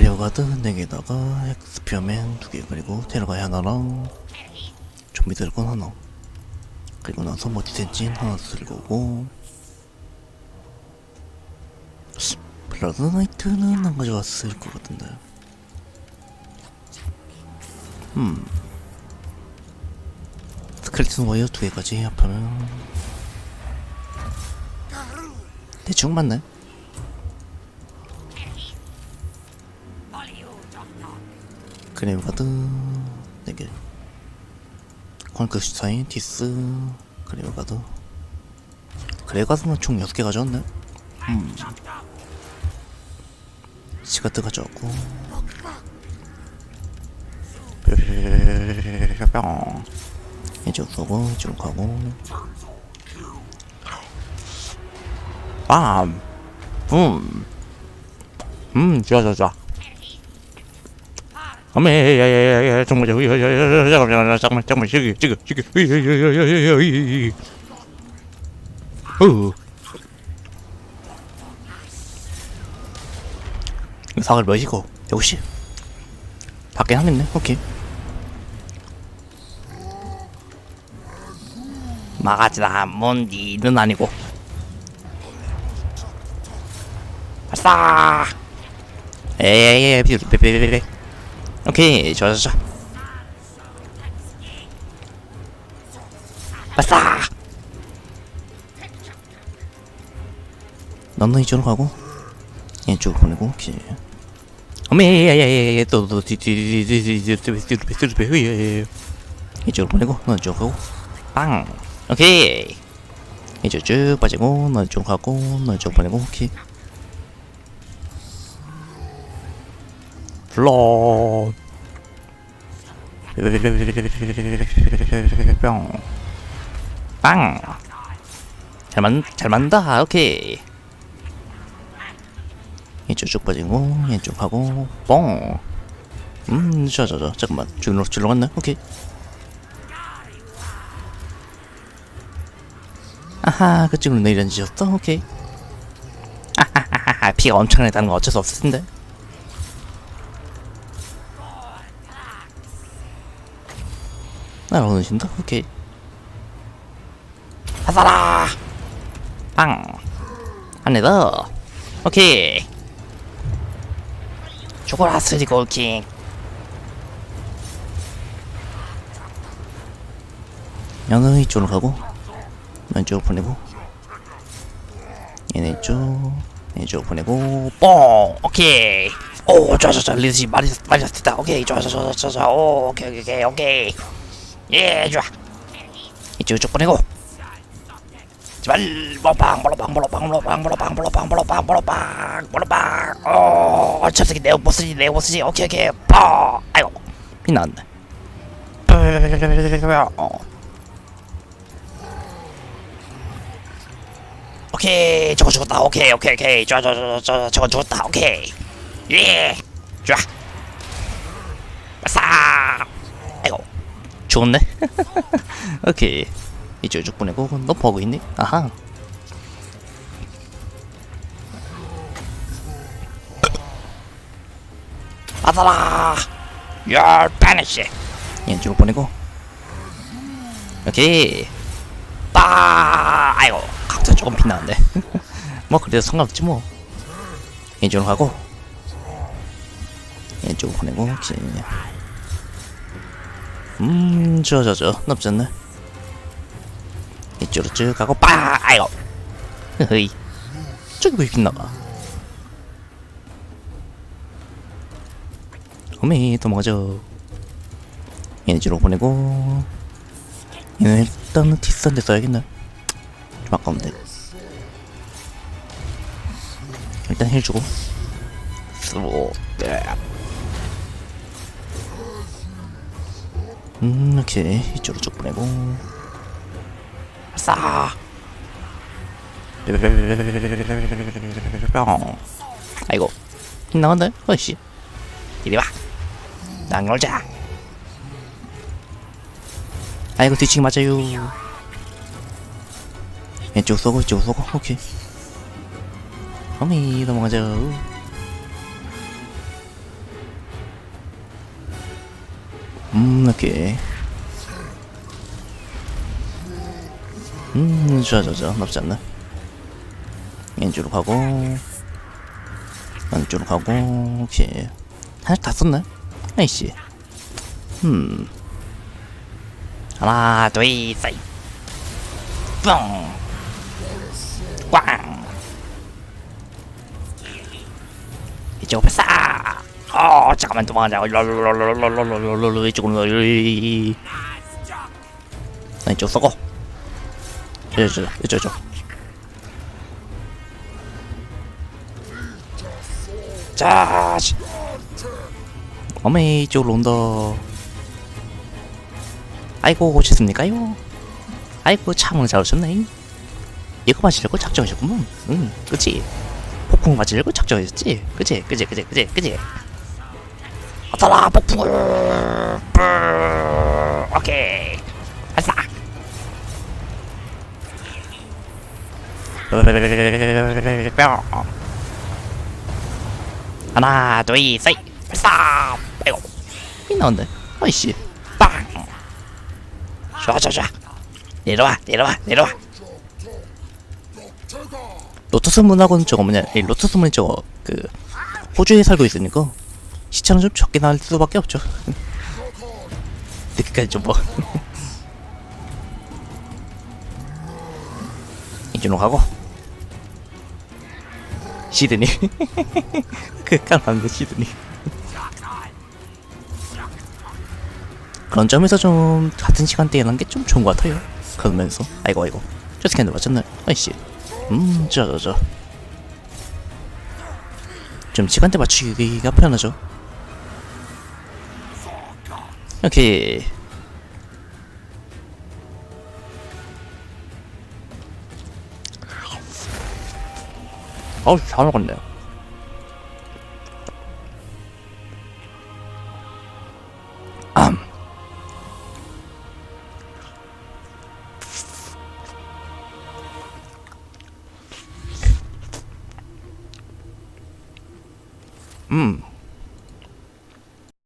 그레어가드 4개에다가 엑스피어맨 2개 그리고 테러가이 하나랑 좀비 드래곤 하나. 그리고 나서 뭐 디센진 하나 들고 오고. 블러드 나이트는 안 가져왔을 것 같은데. 음. 스켈레톤 와이어 2개까지 합하면. 대충 맞네 가드 4개. 콘크슈타인 디스 그레이브 가드는 총 6개 가져왔네. 음. 시가드 가져왔고. 뿅 이쪽 쏘고 이쪽 가고 빰 음. 음, 좋아, 좋아, 좋아. 어메, 야야야야, 정말, 야야야야, 잠깐만, 잠깐만, 잠깐만, 저기, 저기, 저기, 야야야야야야, 어. 사글 몇이고? 역시. 밖에 하겠네, 오케이. 마가지다, 뭔디는 아니고. 아싸! 에에에, 비비비비비. 오케이, 좋아, 좋아, 좋아. 아싸! 너는 이쪽으로 가고, 이쪽으로 보내고, 오케이. 어메, 야야야야, 또, 또, 뒤뒤뒤뒤뒤뒤뒤뒤뒤뒤 이쪽으로 보내고, 너 이쪽으로 가고, 빵! 오케이! 이쪽 쭉 빠지고, 너 이쪽으로 가고, 너 이쪽으로 보내고, 오케이. 플로 뿅 빵! 잘 만, 잘 만다, 오케이. 이쪽 쭉 빠지고, 이쪽 하고, 뻥! 음, 저, 저, 저, 잠깐만. 줄로, 줄로 갔네? 오케이. 아하, 그쪽으로 내려앉으셨어? 오케이. 아하하하, 피가 엄청나다는 건 어쩔 수 없을 텐데. 날아오신다? 오케이. 하사라! 빵! 안에 더! 오케이! 죽어라, 스리골킹! 양은 이쪽으로 가고, 왼쪽으로 보내고, 얘네 이쪽, 이쪽 보내고, 뽕! 오케이! 오, 좋아, 좋아, 좋아, 리드시 많이, 많이 됐다. 오케이, 좋아, 좋아, 좋아, 좋아, 오, 오케이, 오케이, 오케이. 예, 좋아. 이쪽 이쪽 보내고. 제발 몰빵 몰빵 몰빵 몰빵 몰빵 몰빵 몰빵 몰빵 몰빵. 어, 첩새끼 내오 보스지 내오 보스지. 오케이 오케이. 빠. 아이고 빛났네. 어. 오케이 저거 죽었다. 오케이 오케이 오케이. 좋아 좋아 좋아 좋아 저거 죽었다. 오케이. 예. 좋아. 아싸. 좋네. 오케이. 이쪽 쭉 보내고 너 버그 있니? 아하. 아사라. 열 바니시. 이쪽 보내고. 오케이. 빠. 아이고 각자 조금 빛나는데. 뭐 그래도 상관없지 뭐. 이쪽으로 가고. 이쪽 보내고. 오케이. 음, 저, 저, 저, 나쁘지 않네. 이쪽으로 쭉 가고, 빠! 아이고! 흐이. 저기 왜 빛나가? 어메, 도망가자. 얘네 뒤로 보내고, 얘네 일단은 티스한테 써야겠네. 좀 아까운데. 일단 힐 주고. 스로, 음, 오케이. 이쪽으로 쭉 보내고. 뿅. 아이고. 힘 나간다? 어이씨. 이리 와. 난 놀자. 아이고, 뒤치기 맞아요. 왼쪽 쏘고, 이쪽 쏘고, 오케이. 어미, 넘어가자. 음 오케이. 음 좋아 좋아 좋아. 나쁘지 않네. 왼쪽으로 가고 왼쪽으로 가고 오케이 하나씩 다 썼네? 아이씨. 음 하나 둘 셋. 뻥! 꽝! 이쪽으로 싸! 어, 잠깐만 도망가자. 롤롤롤롤롤롤롤롤 이쪽으로. 아, 이쪽 썩어. 이쪽, 이쪽, 이쪽. 자, 씨. 어메 이쪽으로 온다. 아이고 오셨습니까요? 아이고 참잘 오셨네. 이거 마시려고 작정하셨구먼. 응, 그치? 폭풍 맞으려고 작정하셨지? 그치? 그치? 그치? 그치? 그치? 어떠라 폭풍을! 뿌 오케이. 뿅. 하나, 둘, 셋, 싸! 아이고, 이 나온다. 아이씨, 빵! 좋아, 좋아, 좋아. 내려와, 내려와, 내려와. 로터스 문하고는 저거 뭐냐 이 로터스 문이 저거 그 호주에 살고 있으니까 시차는 좀 적게 나올 수밖에 없죠. 늦게까지 좀 뭐 이쪽으로 가고. 시드니. 그깟 안돼 시드니. 그런 점에서 좀 같은 시간대에 하는 게좀 좋은 것 같아요. 그러면서. 아이고 아이고. 저 스캔들 맞췄네 아이씨. 음, 저, 저, 저. 좀 시간대 맞추기가 편하죠. 오케이. 어우, 잘 먹었네요. 암. 음.